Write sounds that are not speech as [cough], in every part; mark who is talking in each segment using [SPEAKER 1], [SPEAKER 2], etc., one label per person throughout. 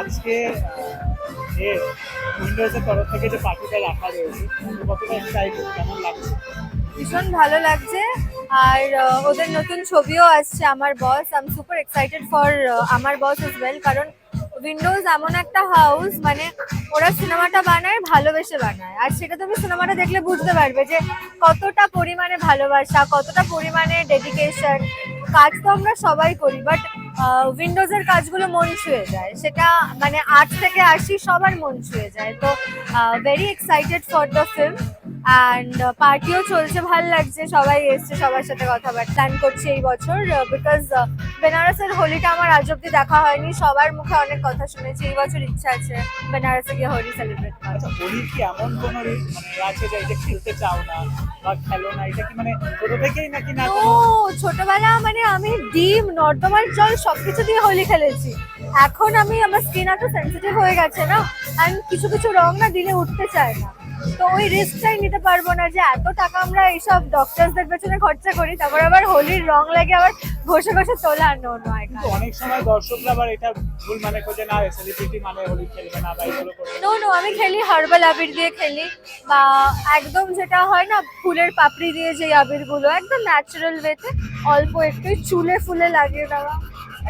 [SPEAKER 1] আজকে উইন্ডোজের তরফ থেকে যে পার্টিটা রাখা রয়েছে, কতটা এক্সাইটেড কেমন লাগছে?
[SPEAKER 2] ভীষণ ভালো লাগছে। আর ওদের নতুন ছবিও আসছে আমার boss I am super excited for আমার বস ইজ ওয়েল কারণ উইন্ডোজ এমন একটা হাউস মানে ওরা সিনেমাটা বানায়, ভালোবেসে বানায়। আর সেটা তুমি সিনেমাটা দেখলে বুঝতে পারবে যে কতটা পরিমাণে ভালোবাসা, কতটা পরিমাণে ডেডিকেশন কাজ তো আমরা সবাই করি বাট উইন্ডোজের কাজগুলো মন ছুঁয়ে যায়। সেটা মানে আট থেকে আশি সবার মন ছুঁয়ে যায়। তো very excited for the film and পার্টিও চলছে ভালো লাগছে সবাই এসছে সবার সাথে কথাবার্তা প্ল্যান করছি এই বছর বিকজ বেনারসের হোলিটা আমার আজ অব্দি দেখা হয়নি সবার মুখে অনেক কথা শুনেছি এই বছর ইচ্ছা আছে বেনারসে গিয়ে হোলি সেলিব্রেট করার।
[SPEAKER 1] আচ্ছা হোলির কি এমন কোনো মানে আছে যে এটা খেলতে চাও না বা খেলো না এটা কি মানে ছোট থেকেই নাকি না
[SPEAKER 2] ও ছোটবেলা মানে আমি ডিম নর্দমার জল সবকিছু দিয়ে হোলি খেলেছি। এখন আমি আমার স্কিন এত সেন্সিটিভ হয়ে গেছে না আর কিছু কিছু রং না দিলে উঠতে চায় না। তো ওই রিস্কটাই নিতে পারব না যে এত টাকা আমরা এইসব ডক্টরসদের পেছনে খরচা করি তারপর আবার হোলির রং লাগে আবার ঘষে ঘষে তোলা নো নয়
[SPEAKER 1] অনেক সময় দর্শকরা আবার এটা ভুল মানে খোঁজে না সেলিব্রিটি মানে হোলি খেলবে না করবে
[SPEAKER 2] নো নো আমি খেলি হার্বাল আবির দিয়ে খেলি বা একদম যেটা হয় না ফুলের পাপড়ি দিয়ে যে আবিরগুলো একদম ন্যাচারাল ওয়েতে অল্প একটু চুলে ফুলে লাগিয়ে দেওয়া।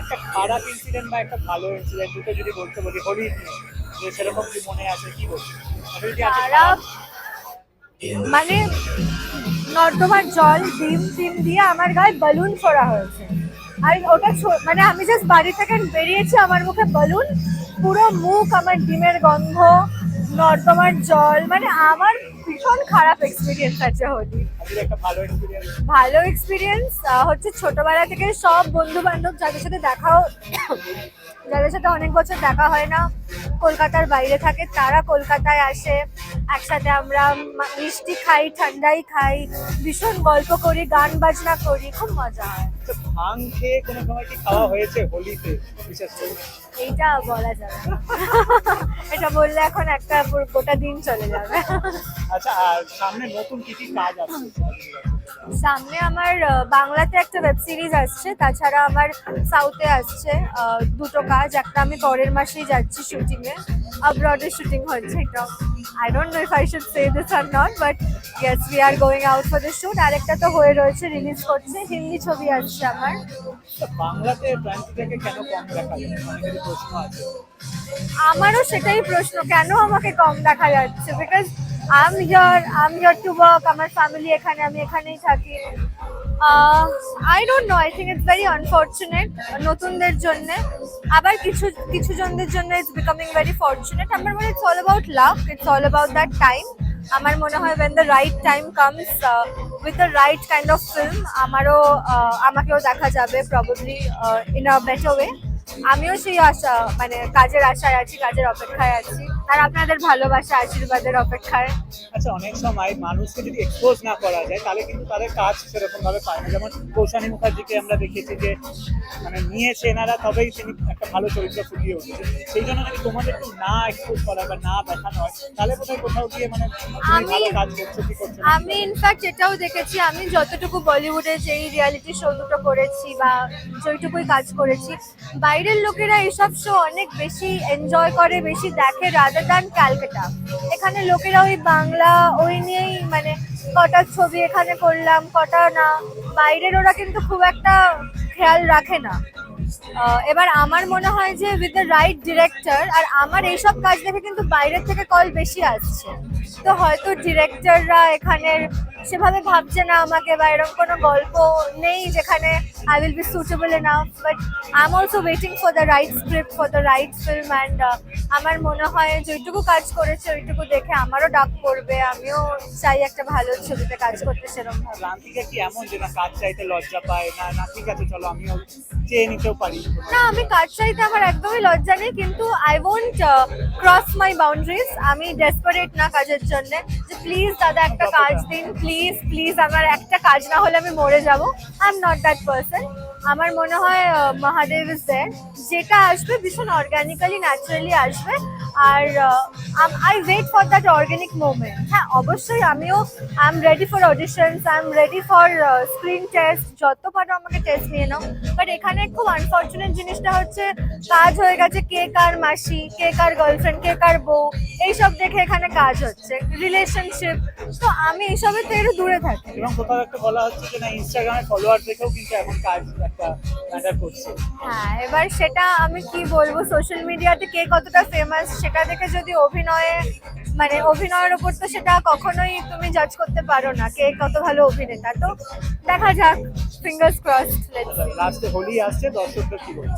[SPEAKER 1] একটা খারাপ ইনসিডেন্ট বা একটা ভালো ইনসিডেন্ট দুটো যদি বলতে বলি হোলি যে সেরকম কি মনে আছে কি বলছো
[SPEAKER 2] খারাপ মানে নর্দমার জল, ডিম টিম দিয়ে আমার গায়ে বেলুন ফোড়া হয়েছে। আর ওটা মানে আমি জাস্ট বাড়ি থেকে বেরিয়েছি, আমার মুখে বালুন পুরো মুখ আমার ডিমের গন্ধ, নর্দমার জল মানে আমার ভীষণ খারাপ এক্সপিরিয়েন্স আছে হোলি।
[SPEAKER 1] ভালো এক্সপিরিয়েন্স
[SPEAKER 2] হচ্ছে ছোটবেলা থেকে সব বন্ধু বান্ধব যাদের সাথে দেখাও যাদের সাথে অনেক বছর দেখা হয় না কলকাতার বাইরে থাকে তারা কলকাতায় আসে একসাথে আমরা মিষ্টি খাই ঠান্ডাই খাই ভীষণ গল্প করি গান বাজনা করি খুব মজা হয়।
[SPEAKER 1] ভাং খেয়ে কোনো সময় কি খাওয়া হয়েছে হোলিতে বিশেষ করে?
[SPEAKER 2] এইটা বলা যাবে। [laughs] এটা বললে এখন একটা গোটা দিন চলে যাবে।
[SPEAKER 1] আচ্ছা আর সামনে নতুন কি কি কাজ আছে?
[SPEAKER 2] সামনে আমার বাংলাতে একটা ওয়েব সিরিজ আসছে তাছাড়া আমার সাউথে আসছে দুটো কাজ। একটা আমি পরের মাসেই যাচ্ছি শুটিং এ শুটিং হচ্ছে এটা। I don't know if I should say this or not but yes we are going out for the shoot আরেকটা তো হয়ে রয়েছে রিলিজ করছে হিন্দি ছবি আসছে আমার।
[SPEAKER 1] বাংলাতে প্রান্তিটাকে কেন কম দেখা যায়? অনেকেরই প্রশ্ন আছে।
[SPEAKER 2] আমারও সেটাই প্রশ্ন কেন আমাকে কম দেখা যাচ্ছে? Because here I am here to work আমার ফ্যামিলি এখানে আমি এখানেই থাকি। I don't know I think it's very unfortunate নতুনদের জন্য। আবার কিছু কিছু জনদের জন্য ইটস বিকামিং ভেরি ফর্চুনেট আমার মনে it's all about love it's all about that time আমার মনে হয় when the right time comes with the right kind of film আমারও uh, আমাকেও দেখা যাবে probably in a better way আমিও সেই আশা মানে কাজের আশায় আছি কাজের অপেক্ষায় আছি। আর আপনাদের ভালোবাসা আশীর্বাদের অপেক্ষায়।
[SPEAKER 1] আচ্ছা অনেক সময় মানুষকে যদি এক্সপোজ না করা যায় তাহলে কিন্তু তাদের কাজ সেরকম ভাবে পায় না। যেমন কৌশানী মুখার্জিকে আমরা দেখেছি যে মানে নিয়েছে এনারা তবেই তিনি একটা ভালো চরিত্র ফুটিয়ে উঠেছে সেই জন্য যদি তোমাদের একটু না এক্সপোজ করা বা না দেখানো হয় তাহলে বোধহয় কোথাও গিয়ে মানে তুমি ভালো কাজ করছ কি করছ
[SPEAKER 2] আমি ইনফ্যাক্ট এটাও দেখেছি। আমি যতটুকু বলিউডে যেই রিয়ালিটি শো দুটো করেছি বা যেইটুকুই কাজ করেছি বাইরের লোকেরা এইসব শো অনেক বেশি এনজয় করে বেশি দেখে রাদার দ্যান ক্যালকাটা এখানে লোকেরা ওই বাংলা, ওই নিয়েই মানে কটা ছবি এখানে করলাম, কটা না। বাইরের ওরা কিন্তু খুব একটা খেয়াল রাখে না। এবার আমার মনে হয় যে উইথ দ্য রাইট ডিরেক্টর আর আমার এইসব কাজ দেখে কিন্তু বাইরের থেকে কল বেশি আসছে। তো হয়তো ডিরেক্টররা এখানের সেভাবে ভাবছে না আমাকে বা এরকম কোনো গল্প নেই যেখানে I will be suitable enough but I am also waiting for the right script for the right film and আমার মনে হয় যেটুকু কাজ করেছে ওইটুকু দেখে আমারও ডাক পড়বে। আমিও চাই একটা ভালো ছবিতে কাজ করতে সেরকম ভাবে।
[SPEAKER 1] কি এমন যে না কাজ চাইতে লজ্জা পায়? না না, ঠিক আছে, চলো, আমিও চেয়ে নিতেও পারি।
[SPEAKER 2] না আমি কাজ চাইতে আমার একদমই লজ্জা নেই কিন্তু I won't cross my boundaries আমি ডেসপারেট না কাজের জন্য। যে প্লিজ দাদা একটা কাজ দিন প্লিজ প্লিজ আমার একটা কাজ না হলে আমি মরে যাব। I am not that person আমার মনে হয় মহাদেব ইজ যেটা আসবে ভীষণ অর্গানিক্যালি ন্যাচারালি আসবে। আর I wait for that organic moment হ্যাঁ অবশ্যই আমিও I am ready for auditions I am ready for screen test যত পারো আমাকে টেস্ট নিয়ে নাও। বাট এখানে খুব আনফর্চুনেট জিনিসটা হচ্ছে কাজ হয়ে গেছে কে কার মাসি কে কার গার্লফ্রেন্ড কে কার বউ এইসব দেখে এখানে কাজ হচ্ছে রিলেশনশিপ তো আমি এইসবের থেকে একটু দূরে থাকি।
[SPEAKER 1] এবং কোথাও একটা বলা হচ্ছে যে না ইনস্টাগ্রামে ফলোয়ার দেখেও কিন্তু এখন কাজ একটা ম্যাটার করছে।
[SPEAKER 2] হ্যাঁ এবার সেটা আমি কি বলব সোশ্যাল মিডিয়াতে কে কতটা ফেমাস সেটা দেখে যদি অভিনয়ে মানে অভিনয়ের উপর তো সেটা কখনোই তুমি জাজ করতে পারো না কে কত ভালো অভিনেতা। তো দেখা যাক ফিঙ্গার্স ক্রস
[SPEAKER 1] লাস্টে হোলি আসছে দর্শকদের কি বলব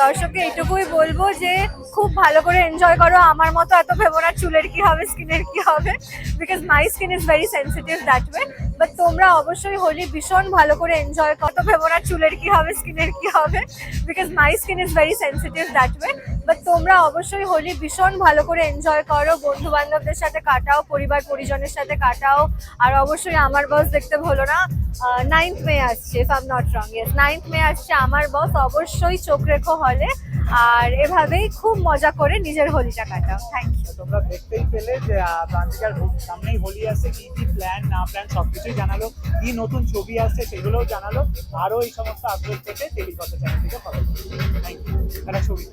[SPEAKER 2] দর্শককে এইটুকুই বলব যে খুব ভালো করে এনজয় করো। আমার মতো এত ভেবো না চুলের কি হবে স্কিনের কি হবে? Because my skin is very sensitive that way but তোমরা অবশ্যই হোলি ভীষণ ভালো করে এনজয় কত ভেবো না চুলের কি হবে স্কিনের কি হবে? Because my skin is very sensitive that way but তোমরা অবশ্যই হোলি ভীষণ ভালো করে এনজয় করো বন্ধু বান্ধবদের সাথে কাটাও, পরিবার পরিজনের সাথে কাটাও। আর অবশ্যই আমার বস দেখতে ভুলো না নাইন্থ মে আসছে if I am not wrong yes ninth May আসছে আমার বস অবশ্যই চোখ রেখো হলে আর এভাবেই খুব মজা করে নিজের হোলিটা কাটাও। থ্যাংক ইউ
[SPEAKER 1] তোমরা দেখতেই পেলে যে সামনেই হোলি আসছে, কি কি প্ল্যান না প্ল্যান সবকিছুই জানালো। কি নতুন ছবি আসছে সেগুলোও জানালো। আরও এই সমস্ত আপডেট পেতে টেলিকথা চ্যানেল থেকে ফলো থ্যাংক ইউ ছবি